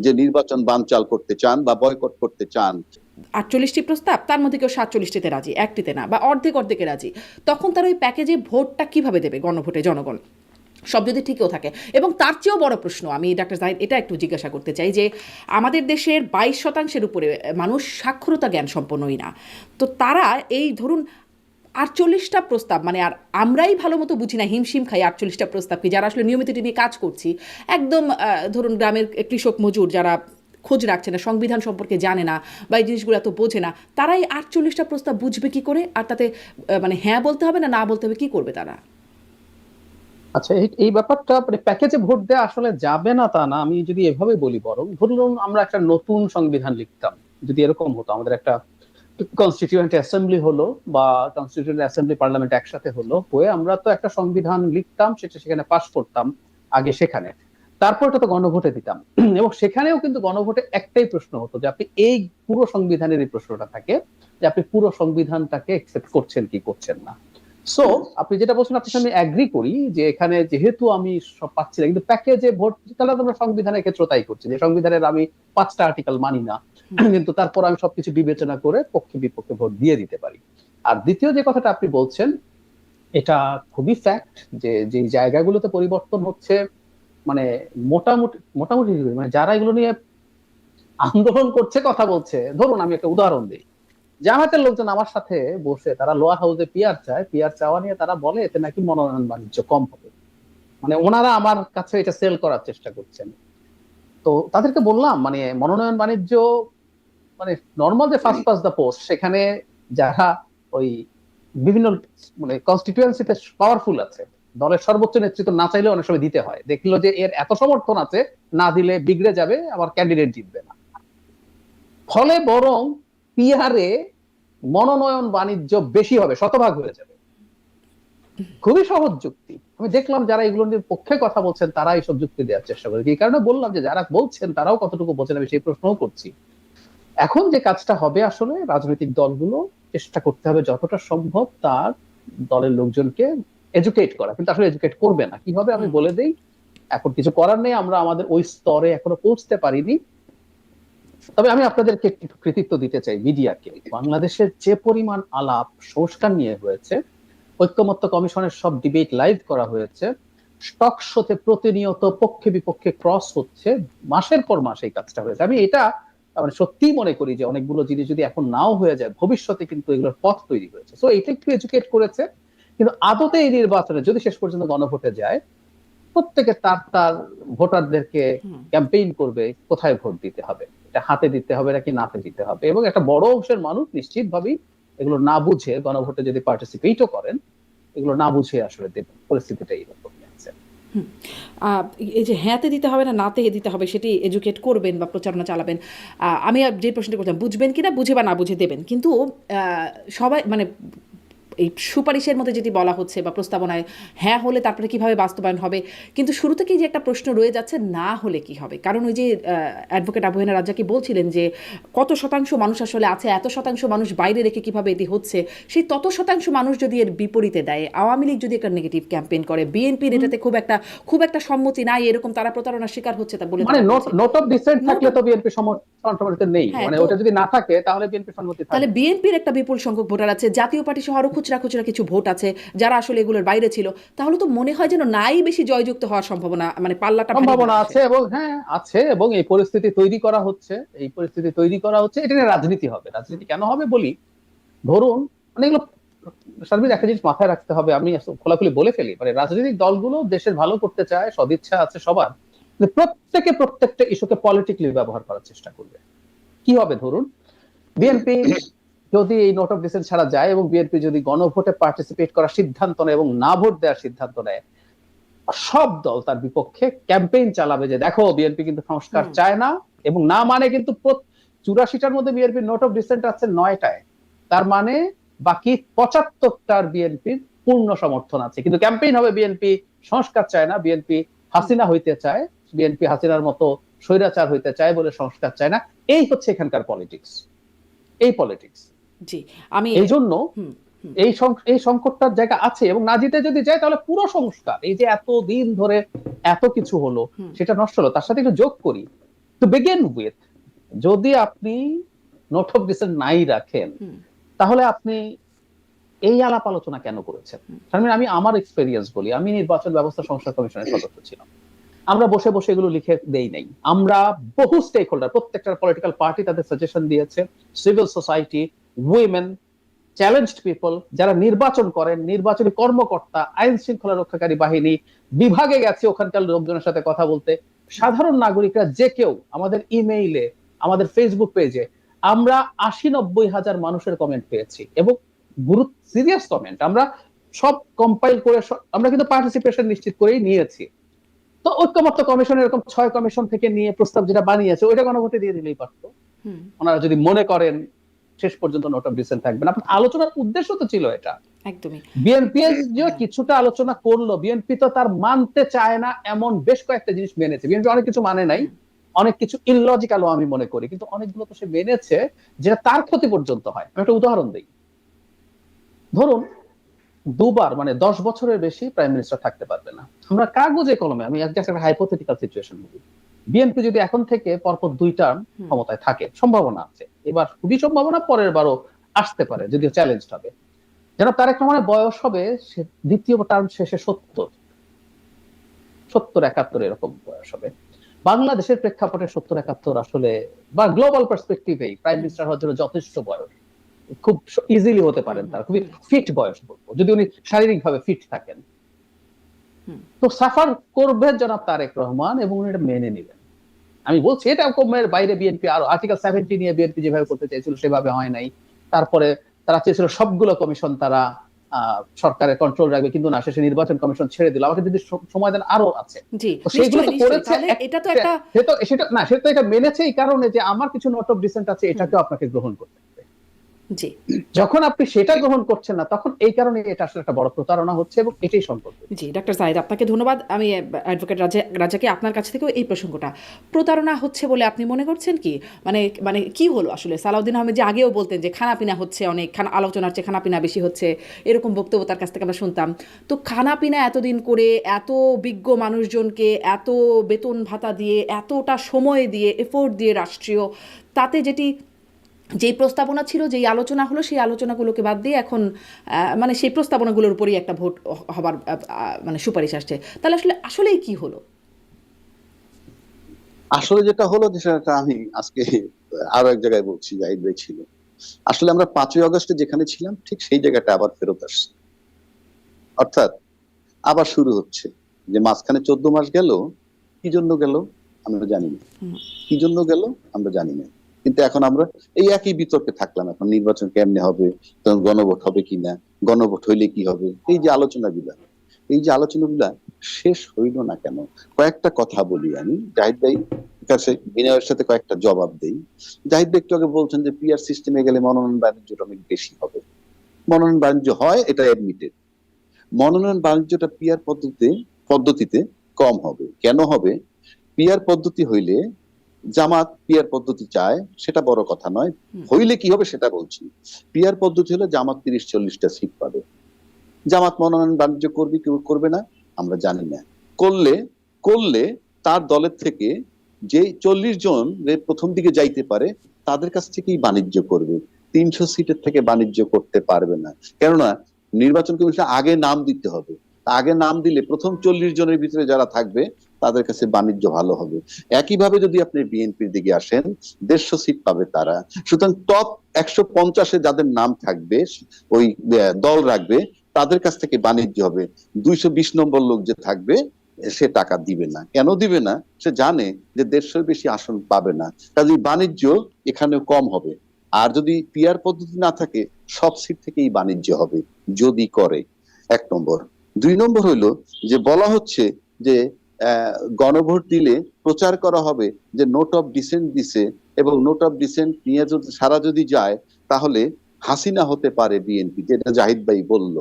যে নির্বাচন বানচাল করতে চান বা বয়কট করতে চান। আটচল্লিশটি প্রস্তাব, তার মধ্যে কেউ সাতচল্লিশটিতে রাজি, একটিতে না, বা অর্ধেক অর্ধেকে রাজি। তখন তারা ওই প্যাকেজে ভোটটা কীভাবে দেবে গণভোটে জনগণ? সব যদি ঠিকও থাকে। এবং তার চেয়েও বড় প্রশ্ন, আমি ডাক্তার জাহিদ, এটা একটু জিজ্ঞাসা করতে চাই যে, আমাদের দেশের বাইশ শতাংশের উপরে মানুষ সাক্ষরতা জ্ঞান সম্পন্নই না। তো তারা এই, ধরুন আটচল্লিশটা প্রস্তাব মানে আর আমরাই ভালো মতো বুঝি না, হিমশিম খাই আটচল্লিশটা প্রস্তাব কি যারা আসলে নিয়মিত এটা নিয়ে কাজ করছি। একদম ধরুন গ্রামের কৃষক মজুর যারা খোঁজ রাখছে না, সংবিধান সম্পর্কে জানে না বা এই জিনিসগুলো এত বোঝে না, তারাই আটচল্লিশটা প্রস্তাব বুঝবে কি করে? আর তাতে মানে হ্যাঁ বলতে হবে না না বলতে হবে, কি করবে তারা? আচ্ছা এই ব্যাপারটা মানে প্যাকেজে ভোট দেওয়া আসলে যাবে না তা না, আমি যদি এভাবে বলি বরং, ধরুন আমরা একটা নতুন সংবিধান লিখতাম, যদি এরকম হতো, আমাদের একটা কনস্টিটিউয়েন্ট অ্যাসেম্বলি হলো বা কনস্টিটিউয়েন্ট অ্যাসেম্বলি পার্লামেন্ট একসাথে হলো, হয়ে আমরা তো একটা সংবিধান লিখতাম, সেটা সেখানে পাশ করতাম আগে সেখানে। তারপর তো গণভোটে দিতাম। এবং সেখানেও কিন্তু গণভোটে একটাই প্রশ্ন হতো যে আপনি এই পুরো সংবিধানের এই প্রশ্নটা থাকে, যে আপনি পুরো সংবিধানটাকে একসেপ্ট করছেন কি করছেন না। সো আপনি যেটা বলছেন আপনার আমি অ্যাগ্রি করি যে এখানে যেহেতু আমি সব পাচ্ছি না কিন্তু প্যাকেজে ভোট তাহলে আমরা সংবিধানের ক্ষেত্রে তাই করছি। যে সংবিধানের আমি পাঁচটা আর্টিকেল মানি না কিন্তু তারপর আমি সবকিছু বিবেচনা করে পক্ষে বিপক্ষে ভোট দিয়ে দিতে পারি। আর দ্বিতীয় যে কথাটা আপনি বলছেন এটা খুবই ফ্যাক্ট যে যে জায়গাগুলোতে পরিবর্তন হচ্ছে মানে মোটামুটি মোটামুটি মানে যারা এগুলো নিয়ে আন্দোলন করছে কথা বলছে। ধরুন আমি একটা উদাহরণ দিই। জামাতের লোকজন আমার সাথে বসে, তারা লোয়ার হাউসে পিয়ার চায়, পিয়ার চাওয়া নিয়ে তারা বলে এতে নাকি মনোনয়ন বাণিজ্য কম হবে। মানে ওনারা আমার কাছে এটা সেল করার চেষ্টা করছেন। তো তাদেরকে বললাম মানে মনোনয়ন বাণিজ্য মানে নর্মাল যে ফার্স্ট পাস দ্য পোস্ট সেখানে যারা ওই বিভিন্ন মানে কনস্টিটিউয়েন্সিতে পাওয়ারফুল আছে, দলের সর্বোচ্চ নেতৃত্ব না চাইলে অনেক সময় দিতে হয়। দেখল যে এর এত সমর্থন আছে, না দিলে বিগড়ে যাবে, আবার ক্যান্ডিডেট জিতবে না। ফলে বরং পিয়ারে মনোনয়ন বাণিজ্য বেশি হবে, শতভাগ হয়ে যাবে। খুবই সহজ যুক্তি। আমি দেখলাম যারা এগুলো নিয়ে পক্ষে কথা বলছেন, তারা এইসব যুক্তি দেওয়ার চেষ্টা করে। এই কারণে বললাম যে, যারা বলছেন, তারাও কতটুকু বোঝেন, আমি সেই প্রশ্নও করছি। এখন যে কাজটা হবে আসলে, রাজনৈতিক দলগুলো চেষ্টা করতে হবে যতটা সম্ভব তার দলের লোকজনকে এডুকেট করা। কিন্তু আসলে এডুকেট করবে না। কি হবে আমি বলে দেই, এখন কিছু করার নেই, আমরা আমাদের ওই স্তরে এখনও পৌঁছতে পারিনি। তবে আমি আপনাদেরকে একটু কৃতিত্ব দিতে চাই মিডিয়াকে। বাংলাদেশের যে পরিমাণ আলাপ সংস্কার নিয়ে হয়েছে ঐক্যমত্য কমিশনের সব ডিবেট লাইভ করা হয়েছে স্টক শোতে প্রতিনিয়ত পক্ষে বিপক্ষে ক্রস হচ্ছে মাসের পর মাস এই কাজটা হয়েছে। আমি এটা মানে সত্যিই মনে করি যে অনেকগুলো জিনিস যদি এখন নাও হয়ে যায় ভবিষ্যতে কিন্তু এগুলোর পথ তৈরি হয়েছে। তো এটা একটু এডুকেট করেছে কিন্তু আদতে এই নির্বাচনে যদি শেষ পর্যন্ত গণভোটে যায় প্রত্যেকে তার তার ভোটারদেরকে ক্যাম্পেইন করবে কোথায় ভোট দিতে হবে? এটা হাতে দিতে হবে নাকি নাতে দিতে হবে? এবং একটা বড় অংশের মানুষ নিশ্চিতভাবেই এগুলো না বুঝে গণভোটে যদি পার্টিসিপেটও করেন, এগুলো না বুঝে আসলে দেবেন। পরিস্থিতিটা এইরকমই আছে। এই যে হ্যাঁতে দিতে হবে না নাতে দিতে হবে সেটি এডুকেট করবেন বা প্রচারণা চালাবেন আমি যে প্রশ্নটা করতাম বুঝবেন কিনা, বুঝে বা না বুঝে দেবেন। কিন্তু সবাই মানে এই সুপারিশের মধ্যে যেটি বলা হচ্ছে বা প্রস্তাবনায় হ্যাঁ হলে তারপরে কীভাবে বাস্তবায়ন হবে কিন্তু শুরু থেকেই যে একটা প্রশ্ন রয়ে যাচ্ছে না হলে কি হবে? কারণ ওই যে অ্যাডভোকেট আবুহেনা রাজ্জাকি বলছিলেন যে কত শতাংশ মানুষ আসলে আছে এত শতাংশ মানুষ বাইরে রেখে কীভাবে এটি হচ্ছে সেই তত শতাংশ মানুষ যদি এর বিপরীতে দেয় আওয়ামী লীগ যদি একটা নেগেটিভ ক্যাম্পেইন করে বিএনপির এটাতে খুব একটা খুব একটা সম্মতি নাই এরকম তারা প্রতারণার শিকার হচ্ছে তা বলে মানে নোট অফ ডিসেন্ট থাকলে তো বিএনপি সমর্থন নেই। হ্যাঁ, মানে ওটা যদি না থাকে তাহলে বিএনপি সম্মতি তাহলে বিএনপির একটা বিপুল সংখ্যক ভোটার আছে জাতীয় পার্টি সহ আরও খুচরা খুচরা কিছু ভোট আছে যারা আসলে এগুলোর বাইরে ছিল তাহলে তো মনে হয় যেন নাই বেশি জয়যুক্ত হওয়ার সম্ভাবনা মানে পাল্লাটা সম্ভাবনা আছে এবং হ্যাঁ আছে এবং এই পরিস্থিতি তৈরি করা হচ্ছে এই পরিস্থিতি তৈরি করা হচ্ছে এটা নিয়ে রাজনীতি হবে। রাজনীতি কেন হবে বলি ধরুন মানে এগুলো সার্বিক একটা জিনিস মাথায় রাখতে হবে আমি খোলাখুলি বলে ফেলি মানে রাজনৈতিক দলগুলো দেশের ভালো করতে চায় সদিচ্ছা আছে সবার প্রত্যেকে প্রত্যেকটা ইস্যুকে পলিটিক্যালি ব্যবহার করার চেষ্টা করবে। কি হবে ধরুন বিএনপি যদি এই নোট অফ ডিসেন্ট ছাড়া যায় এবং বিএনপি যদি গণভোটে পার্টিসিপেট করার সিদ্ধান্ত নেয় এবং না ভোট দেওয়ার সিদ্ধান্ত নেয় সব দল তার বিপক্ষে ক্যাম্পেইন চালাবে যে দেখো বিএনপি কিন্তু সংস্কার চায় না এবং না মানে কিন্তু চুরাশিটার মধ্যে বিএনপি নোট অফ ডিসেন্ট আছে নয়টায়। তার মানে বাকি পঁচাত্তরটার বিএনপির পূর্ণ সমর্থন আছে। কিন্তু ক্যাম্পেইন হবে বিএনপি সংস্কার চায় না বিএনপি হাসিনা হইতে চায় বিএনপি হাসিনার মতো স্বৈরাচার হইতে চায় বলে সংস্কার চায় না। এই হচ্ছে এখানকার পলিটিক্স এই পলিটিক্স জি আমি এই জন্য। এই এই সংকটটার জায়গা আছে এবং না জিতে যদি যায় তাহলে পুরো সংস্কার এই যে এত দিন ধরে এত কিছু হলো সেটা নষ্ট হলো তার সাথে একটু যোগ করি। বিগিন উইথ যদি আপনি নোট অফ ডিসেন্ট নাই রাখেন তাহলে আপনি এই আলাপ আলোচনা কেন করেছেন? আমি আমার এক্সপেরিয়েন্স বলি আমি নির্বাচন ব্যবস্থা সংস্কার কমিশনের সদস্য ছিলাম। আমরা বসে বসে এগুলো লিখে দেই নাই। আমরা বহু স্টেক হোল্ডার প্রত্যেকটা পলিটিক্যাল পার্টি তাদের সাজেশন দিয়েছে civil society women challenged people যারা নির্বাচন করেন নির্বাচনী কর্মকর্তা আইন শৃঙ্খলা রক্ষাকারী বাহিনী বিভাগে গেছে ওখানকার লোকজনের সাথে কথা বলতে। সাধারণ নাগরিকরা যে কেউ আমাদের ইমেইলে আমাদের ফেসবুক পেজে আমরা আশি নব্বই হাজার মানুষের কমেন্ট পেয়েছি এবং গুরুত্ব সিরিয়াস কমেন্ট আমরা সব কম্পাইল করে আমরা কিন্তু পার্টিসিপেশন নিশ্চিত করেই নিয়েছি। তো ঐক্যমত্য কমিশন এরকম ছয় কমিশন থেকে নিয়ে প্রস্তাব যেটা বানিয়েছে ওইটা গণভোটে দিয়ে দিলেই পারতো। ওনারা যদি মনে করেন শেষ পর্যন্ত নোট অফ ডিসেন্ট থাকবে না। আপনার আলোচনার উদ্দেশ্য তো ছিল এটা। একদমই। বিএনপি যে কিছুটা আলোচনা করল বিএনপি তো তার মানতে চায় না এমন বেশ কয়েকটা জিনিস মেনেছে। বিএনপি অনেক কিছু মানে নাই অনেক কিছু ইললজিক্যালও আমি মনে করি কিন্তু অনেকগুলো তো সে মেনেছে যেটা তার ক্ষতি পর্যন্ত হয়। আমি একটা উদাহরণ দিই। ধরুন দুবার মানে দশ বছরের বেশি প্রাইম মিনিস্টার থাকতে পারবে না। আমরা কাগজে কলমে আমি একটা হাইপোথেটিক্যাল সিচুয়েশন বলি। বিএনপি যদি এখন থেকে পরপর দুই টার্ম ক্ষমতায় থাকে সম্ভাবনা আছে। এবার খুবই সম্ভাবনা পরের বারও আসতে পারে যদিও চ্যালেঞ্জ হবে। যেন তারেক রহমানের বয়স হবে সে দ্বিতীয় টার্ম শেষে সত্তর। সত্তর একাত্তর এরকম বয়স হবে। বাংলাদেশের প্রেক্ষাপটে সত্তর একাত্তর আসলে বা গ্লোবাল পার্সপেক্টিভেই প্রাইম মিনিস্টার হওয়ার জন্য যথেষ্ট বয়স। খুব ইজিলি হতে পারেন তার খুবই ফিট বয়স বলব যদি উনি শারীরিকভাবে ফিট থাকেন। তো সাফার করবেন জনাব তারেক রহমান এবং উনি এটা মেনে নেবেন। আমি বলছি এটা কমের বাইরে বিএনপি আরও আর্টিকেল সেভেন্টি নিয়ে বিএনপি যেভাবে করতে চেয়েছিল সেভাবে হয় নাই। তারপরে তারা চেয়েছিল সবগুলো কমিশন তারা আহ, সরকারের কন্ট্রোল রাখবে কিন্তু না শেষে নির্বাচন কমিশন ছেড়ে দিল। আমাকে যদি সময় দেন আরও আছে। সেগুলো তো করেছে এটা তো একটা সেটা না সেটা এটা মেনেছে এই কারণে যে আমার কিছু নোট অফ ডিসেন্ট আছে এটাকেও আপনাকে গ্রহণ করতে। জি। যখন আপনি সেটা গ্রহণ করছেন না তখন এই কারণে এটা আসলে একটা বড় প্রতারণা হচ্ছে এবং এটাই সম্পর্ক। জি ডক্টর জাহিদ আপনাকে ধন্যবাদ। আমি অ্যাডভোকেট রাজা রাজাকে আপনার কাছ থেকেও এই প্রসঙ্গটা। প্রতারণা হচ্ছে বলে আপনি মনে করছেন কি? মানে মানে কি হলো আসলে? সালাউদ্দিন আহমেদ যে আগেও বলতেন যে খানাপিনা হচ্ছে অনেক খানা আলোচনার চেয়ে খানাপিনা বেশি হচ্ছে এরকম বক্তব্য তার কাছ থেকে আমরা শুনতাম। তো খানাপিনা এতদিন করে এত বিজ্ঞ মানুষজনকে এত বেতন ভাতা দিয়ে এতটা সময় দিয়ে এফোর্ট দিয়ে রাষ্ট্রীয় তাতে যেটি যেই প্রস্তাবনা ছিল যেই আলোচনা হলো সেই আলোচনাগুলোকে বাদ দিয়ে এখন মানে সেই প্রস্তাবনাগুলোর উপরই একটা ভোট হবার মানে সুপারিশ আসছে। তাহলে আসলে আসলেই কি হলো? আসলে যেটা হলো সেটা আমি আজকে আরও এক জায়গায় বলছি জাহিদ ভাই ছিল। আসলে আমরা পাঁচই অগস্টে যেখানে ছিলাম ঠিক সেই জায়গাটা আবার ফেরত আসছে। অর্থাৎ আবার শুরু হচ্ছে। যে মাঝখানে চোদ্দ মাস গেল কি জন্য গেল আমরা জানি না। কি জন্য গেল আমরা জানি না। কিন্তু এখন আমরা এই একই বিতর্কে থাকলাম এখন, নির্বাচন কেমনে হবে গণভোট হবে কিনা, গণভোট হইলে কি হবে? এই যে আলোচনাগুলা, এই যে আলোচনাগুলা শেষ হইল না কেন? কয়েকটা কথা বলি আমি। জাহিদ ভাই কাছে, বিনয়ের সাথে কয়েকটা জবাব দেই। জাহিদ ভাই একটু আগে বলছেন যে পিআর সিস্টেমে গেলে মনোনয়ন বাণিজ্যটা অনেক বেশি হবে। মনোনয়ন বাণিজ্য হয়, এটা এডমিটেড মনোনয়ন বাণিজ্যটা পিআর পদ্ধতিতে পদ্ধতিতে কম হবে। কেন হবে? পিআর পদ্ধতি হইলে জামাত পিআর পদ্ধতি চায় সেটা বড় কথা নয়। হইলে কি হবে সেটা বলছি। পিআর পদ্ধতি হলে জামাত তিরিশ চল্লিশটা সিট পাবে। জামাত মনোনয়ন বাণিজ্য করবে কেউ করবে না আমরা জানি না। করলে করলে তার দলের থেকে যে চল্লিশ জন যে প্রথম দিকে যাইতে পারে তাদের কাছ থেকেই বাণিজ্য করবে। তিনশো সিটের থেকে বাণিজ্য করতে পারবে না। কেননা নির্বাচন কমিশন আগে নাম দিতে হবে। আগে নাম দিলে প্রথম চল্লিশ জনের ভিতরে যারা থাকবে তাদের কাছে বাণিজ্য ভালো হবে। একইভাবে যদি আপনি বিএনপির দিকে আসেন, দেড়শো সিট পাবে তারা। সুতরাং টপ একশো পঞ্চাশে যাদের নাম থাকবে, ওই দল রাখবে, তাদের কাছ থেকে বাণিজ্য হবে। দুইশো বিশ নম্বর লোক যে থাকবে, সে টাকা দিবে না। কেন দিবে না? সে জানে যে দেড়শোর বেশি আসন পাবে না। কাজে বাণিজ্য এখানেও কম হবে। আর যদি পিয়ার পদ্ধতি না থাকে, সব সিট থেকেই বাণিজ্য হবে, যদি করে। এক নম্বর। দুই নম্বর হইল যে বলা হচ্ছে যে গণভোট দিলে প্রচার করা হবে যে নোট অফ ডিসেন্ট দিছে এবং নোট অফ ডিসেন্ট নিয়ে যদি, সারা যদি যায়, তাহলে হাসিনা হতে পারে বিএনপি যেটা জাহিদ ভাই বলল।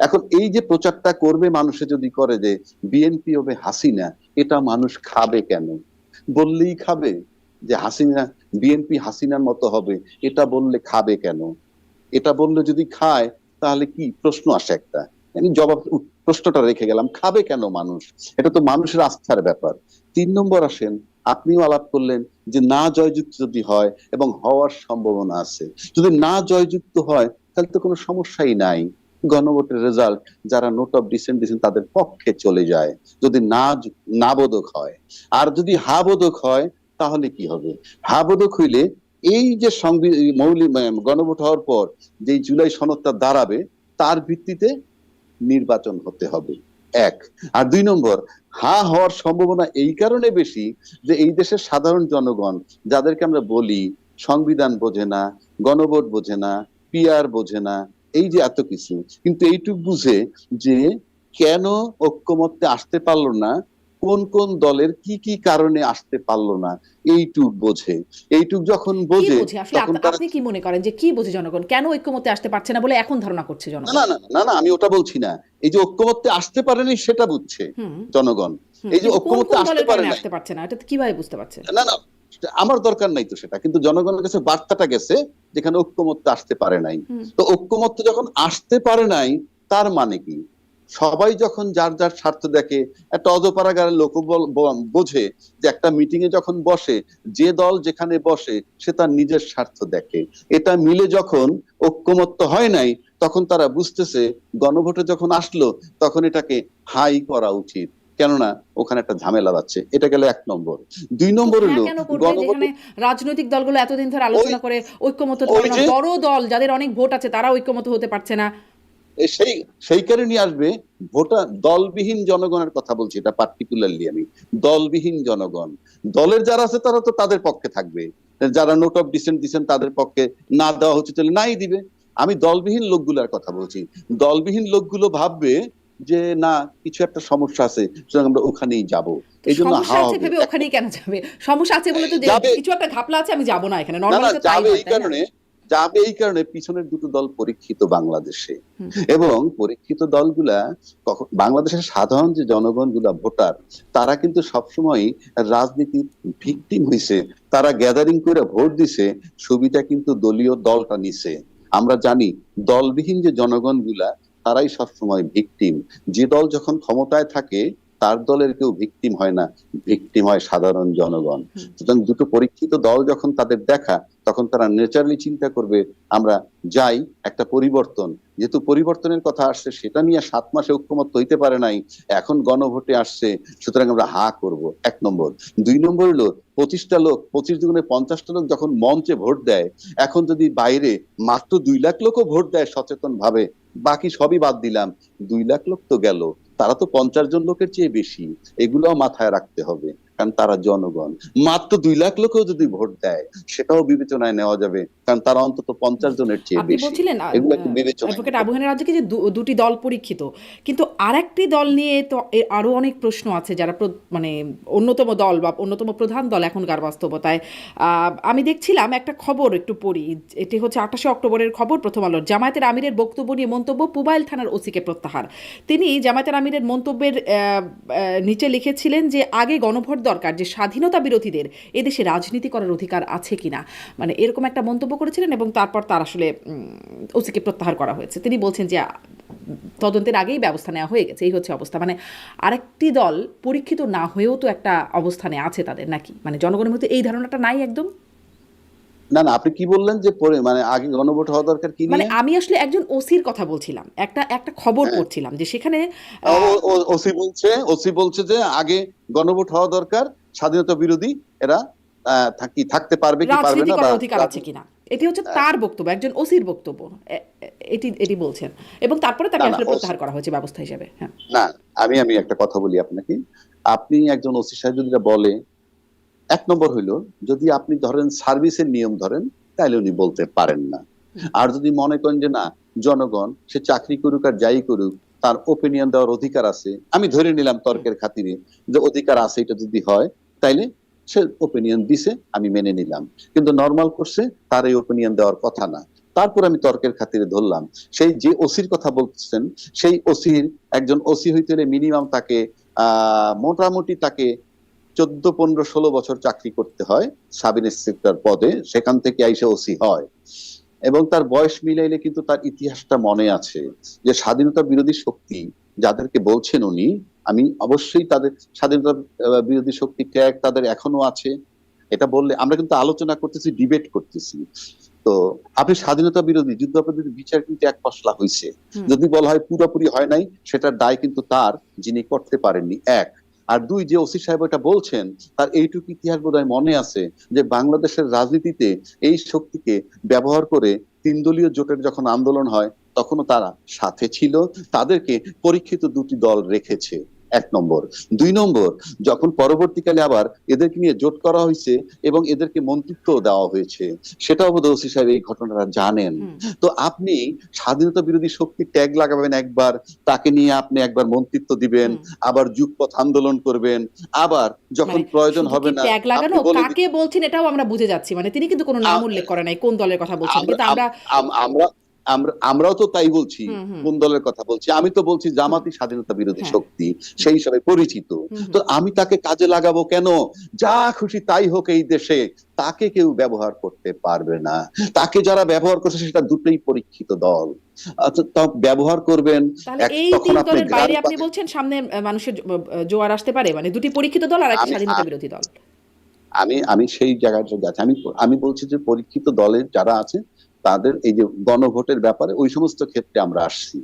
এখন এই যে প্রচারটা করবে মানুষে যদি করে যে বিএনপি হবে হাসিনা, এটা মানুষ খাবে কেন? বললেই খাবে যে হাসিনা বিএনপি হাসিনার মতো হবে, এটা বললে খাবে কেন? এটা বললে যদি খায়, তাহলে কি প্রশ্ন আসে একটা? আমি জবাব প্রশ্নটা রেখে গেলাম, খাবে কেন মানুষ? এটা তো মানুষের আস্থার ব্যাপার। তিন নম্বর আসেন, আপনিও আলাপ করলেন যে না জয়যুক্ত যদি হয়, এবং হওয়ার সম্ভাবনা আছে। যদি না জয়যুক্ত হয়, তাহলে তো কোনো সমস্যাই নাই। গণভোটের রেজাল্ট যারা নোট অফ ডিসেন্ট দিয়েছেন, তাদের পক্ষে চলে যায়। যদি না না বোধক হয়। আর যদি হা বোধক হয়, তাহলে কি হবে? হা বোধক হইলে এই যে মৌলিক গণভোট হওয়ার পর যে জুলাই সনদটা দাঁড়াবে, তার ভিত্তিতে নির্বাচন হতে হবে। এক। আর দুই নম্বর, হা হওয়ার সম্ভাবনা এই কারণে বেশি যে এই দেশের সাধারণ জনগণ, যাদেরকে আমরা বলি সংবিধান বোঝে না, গণভোট বোঝে না পিয়ার বোঝে না, এই যে এত কিছু, কিন্তু এইটুক বুঝে যে কেন ঐক্যমত্যে আসতে পারল না কোন কোন দলের কি কি কারণে আসতে পারল না এইটুক বোঝে। এইটুক যখন বোঝে আপনি কি মনে করেন যে কি বোঝে জনগণ? কেন ঐক্যমতে আসতে পারছে না বলে এখন ধারণা করছে জনগণ? না না না না আমি ওটা বলছি না। এই যে ঐক্যমত্যে আসতে পারেনি সেটা বুঝছে জনগণ। এই যে ঐক্যমত্যে আসতে পারে নাই। আসতে পারছে না? এটা কীভাবে বুঝতে পারছে না না আমার দরকার নাই তো সেটা কিন্তু জনগণের কাছে বার্তাটা গেছে যেখানে ঐক্যমত্যে আসতে পারে নাই। তো ঐক্যমত্যে যখন আসতে পারে নাই তার মানে কি? সবাই যখন যার যার স্বার্থ দেখে একটা অজপাড়াগারের লোক বোঝে যে একটা মিটিং এ যখন বসে যে দল যেখানে বসে সে তার নিজের স্বার্থ দেখে। এটা মিলে যখন ঐক্যমত্য হয় নাই তখন তারা বুঝতেছে গণভোটে যখন আসলো তখন এটাকে হাই করা উচিত। কেননা ওখানে একটা ঝামেলা যাচ্ছে এটা গেলে এক নম্বর। দুই নম্বর হ্যাঁ, হলো রাজনৈতিক দলগুলো এতদিন ধরে আলোচনা করে ঐক্যমত ওই ধরে না। যে- বড় দল যাদের অনেক ভোট আছে তারা ঐক্যমত হতে পারছে না। সেই সেই কারণে আসবে ভোটার দলবিহীন জনগণের কথা বলছি এটা পার্টিকুলারলি আমি। দলবিহীন জনগণ। দলের যারা আছে তারা তো তাদের পক্ষে থাকবে। যারা নোট অফ ডিসেন্ট দিচ্ছেন তাদের পক্ষে না দেওয়া হচ্ছে তাহলে নাই দিবে। আমি দলবিহীন লোকগুলোর কথা বলছি। দলবিহীন লোকগুলো ভাববে যে না কিছু একটা সমস্যা আছে সুতরাং আমরা ওখানেই যাব। এই জন্য সমস্যা আছে হবে। ভেবে ওখানেই কেন যাবে? সমস্যা আছে বলে তো যে- কিছু একটা ঘাপলা আছে আমি যাব না এখানে। নরমালি যাবে এই কারণে যাবে এই কারণে পিছনের দুটো দল পরীক্ষিত বাংলাদেশে। এবং পরীক্ষিত দলগুলা বাংলাদেশের সাধারণ যে জনগণগুলা ভোটার তারা কিন্তু সবসময় রাজনীতির ভিকটিম হইছে। তারা গ্যাদারিং করে ভোট দিছে সুবিধা কিন্তু দলীয় দলটা নিছে। আমরা জানি দলবিহীন যে জনগণগুলা তারাই সবসময় ভিকটিম। যে দল যখন ক্ষমতায় থাকে তার দলের কেউ ভিকটিম হয় না। ভিকটিম হয় সাধারণ জনগণ। সুতরাং দুটো পরীক্ষিত দল যখন তাদের দেখা তখন তারা ন্যাচারালি চিন্তা করবে আমরা যাই একটা পরিবর্তন। যেহেতু পরিবর্তনের কথা আসছে সেটা নিয়ে সাত মাসে ঐক্যমত হইতে পারে নাই। এখন গণভোটে আসছে সুতরাং আমরা হা করব। এক নম্বর। দুই নম্বর হলো পঁচিশটা লোক পঁচিশ দুগুণে পঞ্চাশটা লোক যখন মঞ্চে ভোট দেয় এখন যদি বাইরে মাত্র দুই লাখ লোকও ভোট দেয় সচেতন ভাবে বাকি সবই বাদ দিলাম। দুই লাখ লোক তো গেল। তারা তো পঞ্চাশ জন লোকের চেয়ে বেশি। এগুলো মাথায় রাখতে হবে। কারণ তারা জনগণ। মাত্র দুই লাখ লোকেও যদি ভোট দেয় সেটাও বিবেচনায় নেওয়া যাবে কারণ তারা অন্তত পঞ্চাশ জনের চেয়ে বেশি। বলছিলেন অ্যাডভোকেট রাজ্যকে যে দুটি দল পরীক্ষিত? কিন্তু আরেকটি দল নিয়ে তো আরও অনেক প্রশ্ন আছে যারা মানে অন্যতম দল বা অন্যতম প্রধান দল এখনকার বাস্তবতায়। আহ, আমি দেখছিলাম একটা খবর একটু পড়ি এটি হচ্ছে আঠাশে অক্টোবরের খবর প্রথম আলোর। জামায়াতের আমিরের বক্তব্য নিয়ে মন্তব্য পুবাইল থানার ওসিকে প্রত্যাহার। তিনি জামায়াতের আমিরের মন্তব্যের নিচে লিখেছিলেন যে আগে গণভোট দরকার যে স্বাধীনতা বিরোধীদের এদেশে রাজনীতি করার অধিকার আছে কিনা। মানে এরকম একটা মন্তব্য করেছিলেন এবং তারপর তার আসলে ওসিকে প্রত্যাহার করা হয়েছে। তিনি বলছেন যে, তদন্তের আগেই ব্যবস্থা নেওয়া হয়ে গেছে, এই হচ্ছে অবস্থা। মানে আরেকটি দল পরীক্ষিত না হয়েও তো একটা অবস্থানে আছে তাদের, নাকি? মানে জনগণের মধ্যে এই ধারণাটা নাই একদম? না না আপনি কি বললেন যে পরে মানে আগে গণভোট হওয়া দরকার কি মানে আমি আসলে একজন ওসির কথা বলছিলাম। একটা একটা খবর হ্যাঁ। পড়ছিলাম যে সেখানে ওসি বলছে ওসি বলছে যে আগে গণভোট হওয়া দরকার স্বাধীনতা বিরোধী এরা থাকি থাকতে পারবে কি পারবে না বা- অধিকার আছে কিনা? এটি হচ্ছে তার বক্তব্য একজন ওসির বক্তব্য। এটি এটি বলছেন। এবং তারপরে তাকে আসলে প্রত্যাহার করা হয়েছে ব্যবস্থা হিসেবে হ্যাঁ। না আমি আমি একটা কথা বলি আপনাকে। আপনি একজন ওসি সাহেব যদি বলে এক নম্বর হইল, যদি আপনি ধরেন সার্ভিসের নিয়ম ধরেন, তাহলে উনি বলতে পারেন না। আর যদি মনে করেন যে না, জনগণ, সে চাকরি করুক আর যাই করুক, তার ওপিনিয়ন দেওয়ার অধিকার আছে, আমি ধরে নিলাম তর্কের খাতিরে যে অধিকার আছে, এটা যদি হয়, তাইলে সে ওপিনিয়ন দিছে, আমি মেনে নিলাম। কিন্তু নর্মাল করছে তার এই ওপিনিয়ন দেওয়ার কথা না। তারপর আমি তর্কের খাতিরে ধরলাম। সেই যে ওসির কথা বলছেন সেই ওসির একজন ওসি হইতে মিনিমাম তাকে, আহ, মোটামুটি তাকে চোদ্দ পনেরো ষোলো বছর চাকরি করতে হয় সাব ইন্সপেক্টর পদে সেখান থেকে আইসে ওসি হয়। এবং তার বয়স মিলাইলে কিন্তু তার ইতিহাসটা মনে আছে যে স্বাধীনতা বিরোধী শক্তি যাদেরকে বলছেন উনি আমি অবশ্যই তাদের স্বাধীনতা বিরোধী শক্তি ট্যাগ তাদের এখনও আছে। এটা বললে আমরা কিন্তু আলোচনা করতেছি ডিবেট করতেছি। তো আপনি স্বাধীনতা বিরোধী যুদ্ধাপরাধীদের বিচার কিন্তু এক পশলা হয়েছে যদি বলা হয় পুরোপুরি হয় নাই সেটার দায় কিন্তু তার যিনি করতে পারেননি এক। আর দুই যে ওসি সাহেব এটা বলছেন, তার এইটুকু ইতিহাস বোধ মনে আছে যে বাংলাদেশের রাজনীতিতে এই শক্তিকে ব্যবহার করে তিন দলীয় জোটের যখন আন্দোলন হয়, তখনও তারা সাথে ছিল, তাদেরকে পরীক্ষিত দুটি দল রেখেছে। এক নম্বর। দুই নম্বর যখন পরবর্তীকালে আবার এদেরকে নিয়ে জোট করা হয়েছে এবং এদেরকে মন্ত্রিত্ব দেওয়া হয়েছে সেটাও বোধ ওসি সাহেব এই ঘটনাটা জানেন। তো আপনি স্বাধীনতা বিরোধী শক্তি ট্যাগ লাগাবেন একবার তাকে নিয়ে আপনি একবার মন্ত্রিত্ব দিবেন। আবার যুগপথ আন্দোলন করবেন আবার যখন মানে প্রয়োজন হবে না ট্যাগ লাগানো? কাকে বলছেন এটাও আমরা বুঝে যাচ্ছি। মানে তিনি কিন্তু কোনো নাম উল্লেখ করে নাই কোন দলের কথা বলছেন কিন্তু আমরা আমরা আমরাও তো তাই বলছি। কোন দলের কথা বলছি। আমি তো বলছি জামাতি স্বাধীনতা বিরোধী হ্যাঁ। শক্তি সেই হিসাবে পরিচিত। তো আমি তাকে কাজে লাগাবো কেন? যা খুশি তাই হোক এই দেশে তাকে কেউ ব্যবহার করতে পারবে না। তাকে যারা ব্যবহার করছে সেটা দুটোই পরীক্ষিত দল। আচ্ছা, ব্যবহার করবেন এই তিন দলের বাইরে আপনি বলছেন সামনে মানুষের জোয়ার আসতে পারে। মানে দুটি পরীক্ষিত দল আর একটা স্বাধীনতা বিরোধী দল। আমি আমি সেই জায়গাটা যাচ্ছি। আমি আমি বলছি যে পরীক্ষিত দলের যারা আছে তাদের এই যে গণভোটের ব্যাপারে ওই সমস্ত ক্ষেত্রে আমরা আসছি।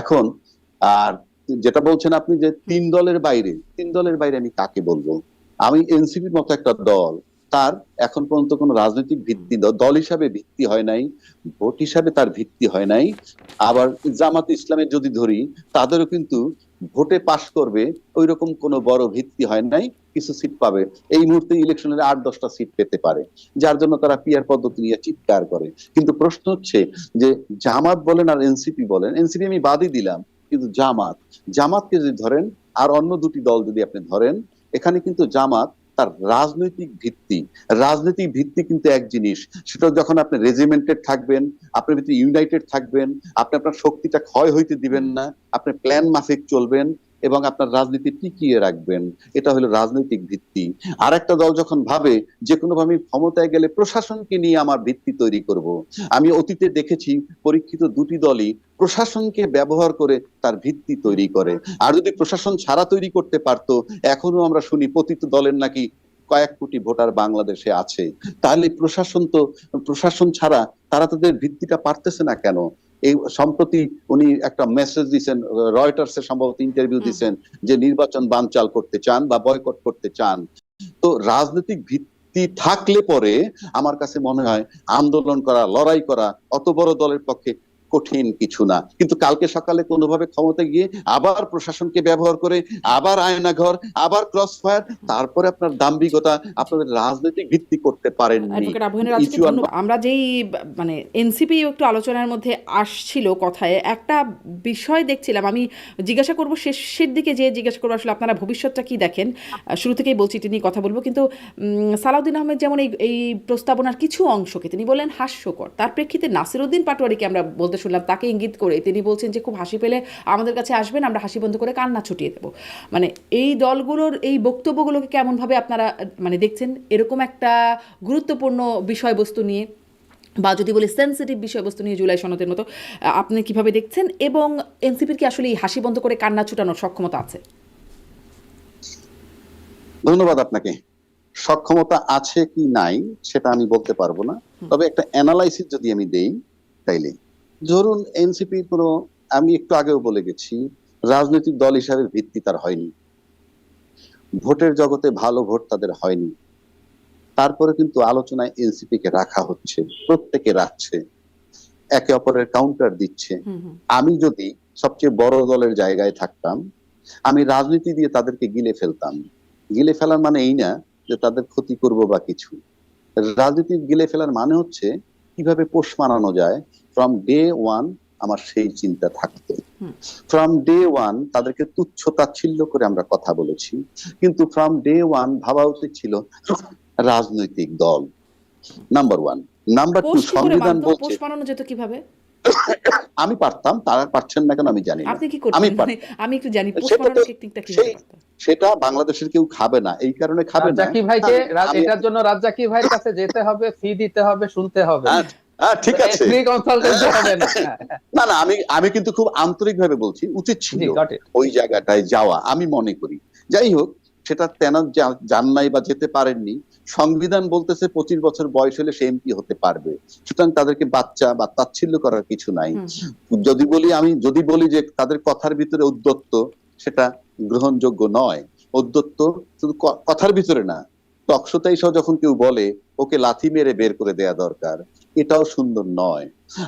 এখন, আর যেটা বলছেন আপনি যে তিন দলের বাইরে, তিন দলের বাইরে আমি কাকে বলব? আমি এনসিপির মতো একটা দল, তার এখন পর্যন্ত কোনো রাজনৈতিক ভিত্তি, দল হিসাবে ভিত্তি হয় নাই, ভোট হিসাবে তার ভিত্তি হয় নাই। আবার জামাত ইসলামের যদি ধরি, তাদেরও কিন্তু ভোটে পাশ করবে ওই রকম কোনো বড় ভিত্তি হয় নাই। কিছু সিট পাবে। এই মুহূর্তে ইলেকশনের আট, দশটা সিট পেতে পারে, যার জন্য তারা পিয়ার পদ্ধতি নিয়ে চিৎকার করে। কিন্তু প্রশ্ন হচ্ছে যে, জামাত বলেন আর এনসিপি বলেন এনসিপি আমি বাদই দিলাম, কিন্তু জামাত, জামাতকে যদি ধরেন, আর অন্য দুটি দল যদি আপনি ধরেন, এখানে কিন্তু জামাত তার রাজনৈতিক ভিত্তি রাজনৈতিক ভিত্তি কিন্তু এক জিনিস, সেটা যখন আপনি রেজিমেন্টেড থাকবেন, আপনার ভিতরে ইউনাইটেড থাকবেন, আপনি আপনার শক্তিটা ক্ষয় হইতে দিবেন না, আপনি প্ল্যান মাফিক চলবেন এবং আপনার রাজনীতি টিকিয়ে রাখবেন। এটা হলো রাজনৈতিক ভিত্তি। আর একটা দল যখন ভাবে যে কোনো ভাবে ক্ষমতায় গেলে প্রশাসনকে নিয়ে আমার ভিত্তি তৈরি করব। আমি অতীতে দেখেছি পরীক্ষিত দুটি দলই প্রশাসনকে ব্যবহার করে তার ভিত্তি তৈরি করে। আর যদি প্রশাসন ছাড়া তৈরি করতে পারতো, এখনও আমরা শুনি পতিত দলের নাকি কয়েক কোটি ভোটার বাংলাদেশে আছে। তাহলে প্রশাসন তো, প্রশাসন ছাড়া তারা তাদের ভিত্তিটা পারতেছে না কেন? এই সম্প্রতি উনি একটা মেসেজ দিচ্ছেন রয়টার্স এর সম্ভবত ইন্টারভিউ। দিচ্ছেন যে নির্বাচন বানচাল করতে চান বা বয়কট করতে চান তো রাজনৈতিক ভিত্তি থাকলে পরে আমার কাছে মনে হয় আন্দোলন করা লড়াই করা অত বড় দলের পক্ষে কঠিন কিছু না। কিন্তু কালকে সকালে কোনোভাবে ক্ষমতা গিয়ে আবার প্রশাসনকে ব্যবহার করে আবার আয়নাঘর আবার ক্রস ফায়ার তারপরে আপনার দাম্ভিকতা আপনাদের রাজনৈতিক ভিত্তি করতে ধন্যবাদ আমরা যেই মানে এনসিপি একটু আলোচনার মধ্যে আসছিল কথায় একটা বিষয় দেখছিলাম আমি জিজ্ঞাসা করব শেষের দিকে যে জিজ্ঞাসা করব আসলে আপনারা ভবিষ্যৎটা কি দেখেন। শুরু থেকেই বলছি তিনি কথা বলব কিন্তু সালাউদ্দিন আহমেদ যেমন এই এই প্রস্তাবনার কিছু অংশকে তিনি বললেন হাস্যকর। তার প্রেক্ষিতে নাসিরুদ্দিন পাটোয়ারিকে আমরা বলতে শুনলাম তাকে ইঙ্গিত করে তিনি বলছেন যে খুব হাসি পেলে আমাদের কাছে আসবেন আমরা হাসি বন্ধ করে কান্না ছুটিয়ে দেবো। মানে এই দলগুলোর এই বক্তব্যগুলোকে কেমনভাবে আপনারা মানে দেখছেন? এরকম একটা গুরুত্বপূর্ণ বিষয়বস্তু নিয়ে বা যদি বলি সেন্সিটিভ বিষয়বস্তু নিয়ে জুলাই সনদের মতো আপনি কীভাবে দেখছেন? এবং এনসিপির কি আসলে হাসি বন্ধ করে কান্না ছুটানোর সক্ষমতা আছে? ধন্যবাদ আপনাকে। সক্ষমতা আছে কি নাই সেটা আমি বলতে পারব না। তবে একটা অ্যানালাইসিস যদি আমি দেই তাইলে। ধরুন এনসিপি কোনো আমি একটু আগেও বলে গেছি রাজনৈতিক দল হিসাবে ভিত্তি তার হয়নি। ভোটের জগতে ভালো ভোট তাদের হয়নি। তারপরে কিন্তু আলোচনায় এনসিপি কে রাখা হচ্ছে প্রত্যেকে রাখছে একে অপরের কাউন্টার দিচ্ছে। আমি যদি সবচেয়ে বড় দলের জায়গায় থাকতাম আমি রাজনীতি দিয়ে তাদেরকে গিলে ফেলতাম। গিলে ফেলার মানে এই না যে তাদের ক্ষতি করব বা কিছু। রাজনীতি গিলে ফেলার মানে হচ্ছে কীভাবে পোষ মানানো যায় ফ্রম ডে ওয়ান আমার সেই চিন্তা থাকতো। ফ্রম ডে ওয়ান তাদেরকে তুচ্ছ তাচ্ছিল্য করে আমরা কথা বলেছি। কিন্তু ফ্রম ডে ওয়ান ভাবা উচিত ছিল রাজনৈতিক দল। নাম্বার ওয়ান নাম্বার টু সংবিধান বলছে যেত কীভাবে? আমি পারতাম তারা পারছেন না কেন আমি জানি না। আপনি কি আমি মানে আমি একটু জানি সেটা? বাংলাদেশের কেউ খাবে না এই কারণে খাবে না। রাজ্জাকি ভাইকে আমি- এটার জন্য রাজ্জাকি ভাইয়ের কাছে যেতে হবে ফি দিতে হবে শুনতে হবে। আচ্ছা, হ্যাঁ ঠিক আছে। ফ্রি কনসালটেন্সি হবে না। হ্যাঁ, না না আমি আমি কিন্তু খুব আন্তরিকভাবে বলছি উচিত ছিল ওই জায়গাটায় যাওয়া আমি মনে করি। যাই হোক সেটা তেন যান নাই বা যেতে পারেননি। সংবিধান বলতেছে পঁচিশ বছর বয়স হলে সে এমপি হতে পারবে। সুতরাং তাদেরকে বাচ্চা বা তাচ্ছিল্য করার কিছু নাই। যদি বলি আমি যদি বলি যে তাদের কথার ভিতরে উদ্যত্ত সেটা গ্রহণযোগ্য নয়। উদ্যত্ত শুধু কথার ভিতরে না। টকশোতাই সহ যখন কেউ বলে ওকে লাথি মেরে বের করে দেয়া দরকার। এটাও সুন্দর নয়।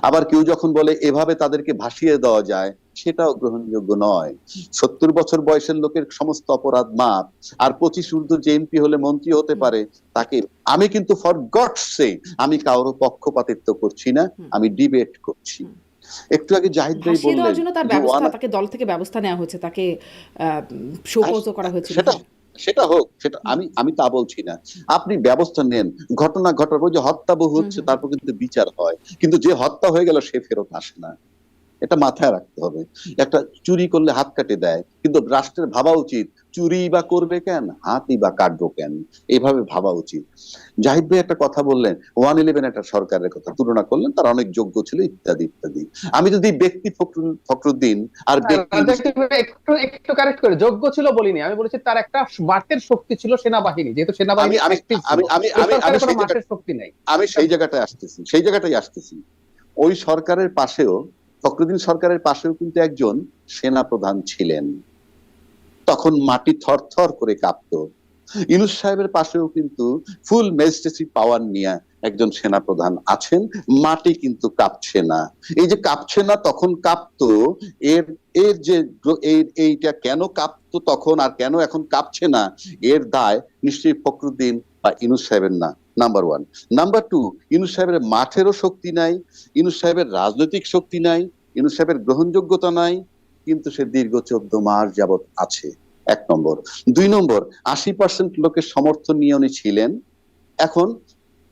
আবার কেউ যখন বলে এভাবে তাদেরকে ভাসিয়ে দেওয়া যায় সেটাও গ্রহণযোগ্য নয়। সত্তর বছর বয়সের লোকের সমস্ত অপরাধ মাপ আর পঁচিশ ঊর্ধ্ব যে এমপি হলে মন্ত্রী হতে পারে তাকে আমি কিন্তু ফর গড সে আমি কারও পক্ষপাতিত্ব করছি না আমি ডিবেট করছি। একটু আগে জাহিদ ভাই বললেন তার ব্যবস্থা তাকে দল থেকে ব্যবস্থা নেওয়া হয়েছে তাকে শোকজও করা হয়েছিল সেটা সেটা হোক সেটা আমি আমি তা বলছি না। আপনি ব্যবস্থা নেন। ঘটনা ঘটার পর যে হত্যা বহু হচ্ছে। তারপর কিন্তু বিচার হয়। কিন্তু যে হত্যা হয়ে গেল সে ফেরত আসে না। এটা মাথায় রাখতে হবে। একটা চুরি করলে হাত কাটে দেয় কিন্তু রাষ্ট্রের ভাবা উচিত চুরি বা করবে কেন হাতই বা কাটবো কেন এইভাবে ভাবা উচিত। জাহিদ ভাই একটা কথা বললেন ওয়ান ইলেভেন একটা সরকারের কথা তুলনা করলেন তার অনেক যোগ্য ছিল ইত্যাদি ইত্যাদি। আমি যদি ব্যক্তি ফখরুল ফখরুদ্দিন আর একটু একটু কারেক্ট করে যোগ্য ছিল বলিনি আমি বলেছি তার একটা মাঠের শক্তি ছিল সেনাবাহিনী যেহেতু সেনাবাহিনী আমি- আমি- আমি- শক্তি নেই। আমি সেই জায়গাটায় আসতেছি সেই জায়গাটাই আসতেছি। ওই সরকারের পাশেও ফখরুদ্দিন সরকারের পাশেও কিন্তু একজন সেনা প্রধান ছিলেন। তখন মাটি থরথর করে কাঁপত। ইনুস সাহেবের পাশেও কিন্তু ফুল ম্যাজিস্ট্রেসি পাওয়ার নিয়ে একজন সেনা প্রধান আছেন। মাটি কিন্তু কাঁপছে না। এই যে কাঁপছে না, তখন কাঁপতো। এর এর যে এই, এইটা কেন কাঁপতো তখন আর কেন এখন কাঁপছে না, এর দায় নিশ্চয়ই ফখরুদ্দিন বা ইনুস সাহেবের না number one number two Inus সাহেবের মাঠেরও শক্তি নাই ইনুস সাহেবের রাজনৈতিক শক্তি নাই সাহেবের গ্রহণযোগ্যতা নাই, কিন্তু সে দীর্ঘ চোদ্দ মাস যাবত আছে। এক নম্বর। দুই নম্বর, আশি পার্সেন্ট লোকের সমর্থন নিয়ে উনি ছিলেন। এখন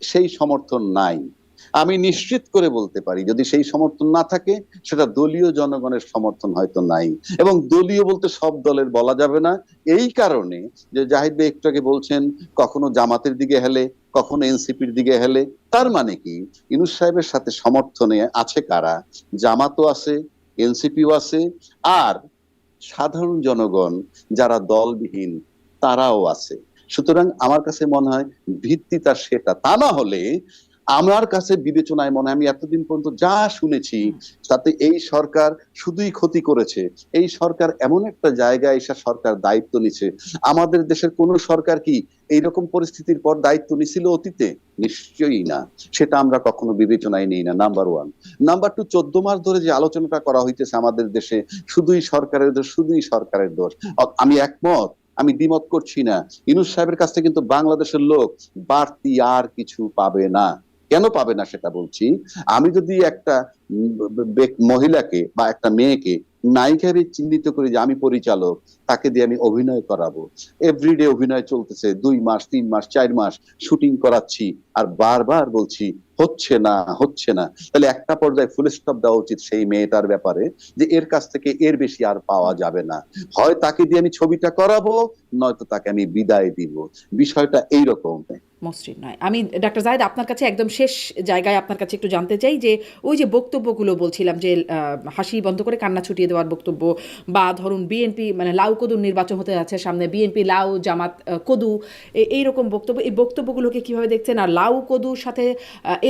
সেই সমর্থন নাই। আমি নিশ্চিত করে বলতে পারি, যদি সেই সমর্থন না থাকে, সেটা দলীয় জনগণের সমর্থন হয়তো নাই। এবং দলীয় বলতে সব দলের বলা যাবে না। এই কারণে যে জাহিদ ভাই একটু আগে বলছেন, কখনো জামাতের দিকে হেলে কখনো এনসিপির দিকে হেলে, তার মানে কি? ইনুস সাহেবের সাথে সমর্থনে আছে কারা? জামাতও আছে, এনসিপিও আছে, আর সাধারণ জনগণ যারা দলবিহীন, তারাও আছে। সুতরাং আমার কাছে মনে হয় ভিত্তিটা সেটা। তা না হলে আমার কাছে বিবেচনায় মনে হয় আমি এতদিন পর্যন্ত যা শুনেছি তাতে এই সরকার শুধুই ক্ষতি করেছে। এই সরকার এমন একটা জায়গায় এসে সরকার দায়িত্ব নিছে। আমাদের দেশের কোন সরকার কি এইরকম পরিস্থিতির পর দায়িত্ব নিছিল অতীতে? নিশ্চয়ই না। সেটা আমরা কখনো বিবেচনায় নেই না নাম্বার ওয়ান নাম্বার টু চোদ্দ মাস ধরে যে আলোচনাটা করা হইতেছে আমাদের দেশে শুধুই সরকারের দোষ শুধুই সরকারের দোষ। আমি একমত আমি দ্বিমত করছি না। ইনুস সাহেবের কাছ থেকে কিন্তু বাংলাদেশের লোক বাড়তি আর কিছু পাবে না। কেন পাবে না সেটা বলছি? আমি যদি একটা মহিলাকে বা একটা মেয়েকে নায়িকা চিহ্নিত করি যে আমি পরিচালক তাকে দিয়ে আমি অভিনয় করাবো। এভরিডে অভিনয় চলতেছে, দুই মাস, তিন মাস, চার মাস, শুটিং করাচ্ছি, আর বারবার বলছি, হচ্ছে না হচ্ছে না। তাহলে একটা পর্যায়ে ফুল স্টপ দেওয়া উচিত সেই মেয়েটার ব্যাপারে, যে এর কাছ থেকে এর বেশি আর পাওয়া যাবে না। হয় তাকে দিয়ে আমি ছবিটা করাবো, নয়তো তাকে আমি বিদায় দিব। বিষয়টা এইরকম। মসৃণ নয়। আমি, ডাক্তার জাহেদ, আপনার কাছে একদম শেষ জায়গায় আপনার কাছে একটু জানতে চাই যে, ওই যে বক্তব্যগুলো বলছিলাম যে হাসি বন্ধ করে কান্না ছুটিয়ে দেওয়ার বক্তব্য, বা ধরুন বিএনপি মানে লাউ কদুর নির্বাচন হতে যাচ্ছে সামনে বিএনপি, লাউ, জামাত কদু। এইরকম বক্তব্য, এই বক্তব্যগুলোকে কীভাবে দেখছেন? আর লাউ, কদুর সাথে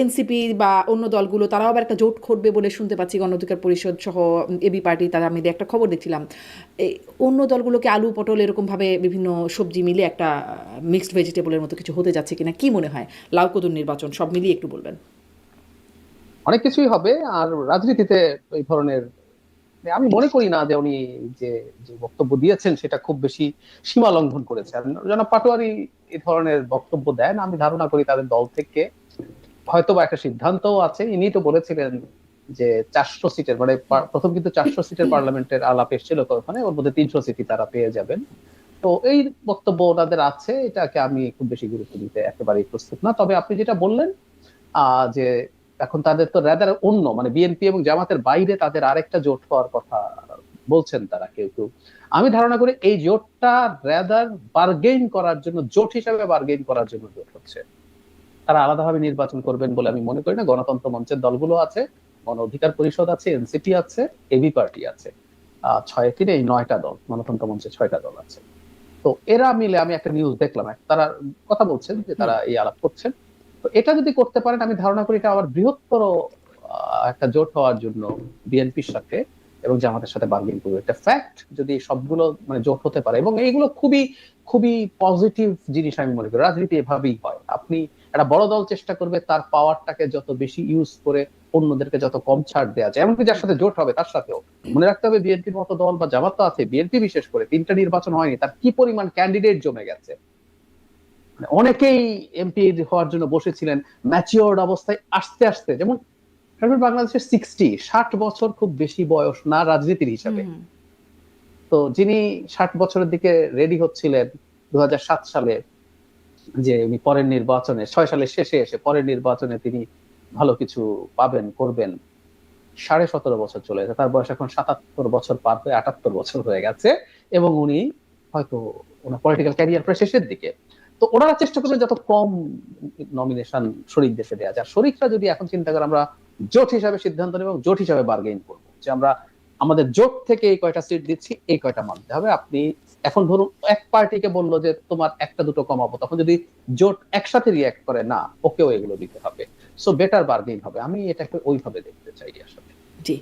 এনসিপি বা অন্য দলগুলো, তারাও আবার একটা জোট করবে বলে শুনতে পাচ্ছি। গণ অধিকার পরিষদ সহ এবি পার্টি, তারা আমি একটা খবর দেখছিলাম। অন্য দলগুলোকে আলু, পটল এরকমভাবে বিভিন্ন সবজি মিলে একটা মিক্সড ভেজিটেবলের মতো কিছু হতে যাচ্ছে কিনা, কি মনে হয়? লাউ, কদুর নির্বাচন, সব মিলিয়ে একটু বলবেন। অনেক কিছুই হবে, আর রাজনীতিতে এই ধরনের আমি মনে করি না যে উনি যে যে বক্তব্য দিয়েছেন সেটা খুব বেশি সীমা লঙ্ঘন করেছেন জনাব পাটোয়ারি এই ধরনের বক্তব্য দেন আমি ধারণা করি তাদের দল থেকে হয়তো বা একটা সিদ্ধান্তও আছে। ইনি তো বলেছিলেন যে চারশো সিটের মানে প্রথম কিন্তু চারশো সিটের পার্লামেন্টের আলাপ এসেছিল ওখানে ওর মধ্যে তিনশো সিটই তারা পেয়ে যাবেন। তো এই বক্তব্য ওনাদের আছে এটাকে আমি খুব বেশি গুরুত্ব দিতে একেবারেই প্রস্তুত না। তবে আপনি যেটা বললেন আহ, যে এখন তাদের তো রাদার অন্য মানে বিএনপি এবং জামাতের বাইরে তাদের আরেকটা জোট হওয়ার কথা বলছেন তারা কেউ কেউ। আমি ধারণা করি এই জোটটা রাদার বার্গেইন করার জন্য, জোট হিসাবে বার্গেইন করার জন্য জোট হচ্ছে। তারা আলাদাভাবে নির্বাচন করবেন বলে আমি মনে করি না। গণতন্ত্র মঞ্চের দলগুলো আছে, গণ অধিকার পরিষদ আছে এনসিপি আছে এবি পার্টি আছে। ছয় তিনে এই নয়টা দল, গণতন্ত্র মঞ্চে ছয়টা দল আছে। তো এরা মিলে আমি একটা নিউজ দেখলাম। তারা কথা বলছেন যে তারা এই আলাপ করছেন। তো এটা যদি করতে পারেন, আমি ধারণা করি এটা আবার বৃহত্তর একটা জোট হওয়ার জন্য বিএনপির সাথে এবং জামাতের সাথে বার্গেন করবে। একটা ফ্যাক্ট যদি সবগুলো মানে জোট হতে পারে এবং এইগুলো খুবই খুবই পজিটিভ জিনিস আমি মনে করি। রাজনীতি এভাবেই হয়। আপনি একটা বড় দল চেষ্টা করবে, তার পাওয়ারটাকে যত বেশি ইউজ করে অন্যদেরকে যত কম ছাড় দেওয়া যায়, এমনকি যার সাথে জোট হবে, তার সাথেও। মনে রাখতে হবে, বিএনপির মতো দল বা জামাত তো আছে, বিএনপি বিশেষ করে তিনটা নির্বাচন হয়নি, তার কি পরিমাণ ক্যান্ডিডেট জমে গেছে? অনেকেই এমপি হওয়ার জন্য বসেছিলেন ম্যাচিওর্ড অবস্থায় আস্তে আস্তে যেমন বাংলাদেশের সিক্সটি ষাট বছর খুব বেশি বয়স না রাজনীতির হিসাবে। তো যিনি ষাট বছরের দিকে রেডি হচ্ছিলেন দু সালে যে উনি পরের নির্বাচনে ছয় সালের শেষে এসে পরের নির্বাচনে তিনি ভালো কিছু পাবেন করবেন। সাড়ে সতেরো বছর চলে গেছে তার বয়স এখন সাতাত্তর বছর পার হয়ে আটাত্তর বছর হয়ে গেছে এবং উনি হয়তো ওনার পলিটিক্যাল ক্যারিয়ার প্রায় শেষের দিকে। তো ওনারা চেষ্টা করবেন যত কম নমিনেশন শরিক দেশে দেওয়া যায় শরিকরা যদি এখন চিন্তা করে আমরা জোট হিসাবে সিদ্ধান্ত নেব জোট হিসাবে বার্গেইন করব যে আমরা আমাদের জোট থেকে এই কয়টা সিট দিচ্ছি, এই কয়টা মানতে হবে। আপনি এখন ধরুন এক পার্টিকে বলল যে তোমার একটা দুটো কমাবো, তখন যদি জোট একসাথে রিয়াক্ট করে, না, ওকেও এগুলো দিতে হবে। সো বেটার বার্গেইন হবে। আমি এটাকে ওইভাবে দেখতে চাই আসলে জি।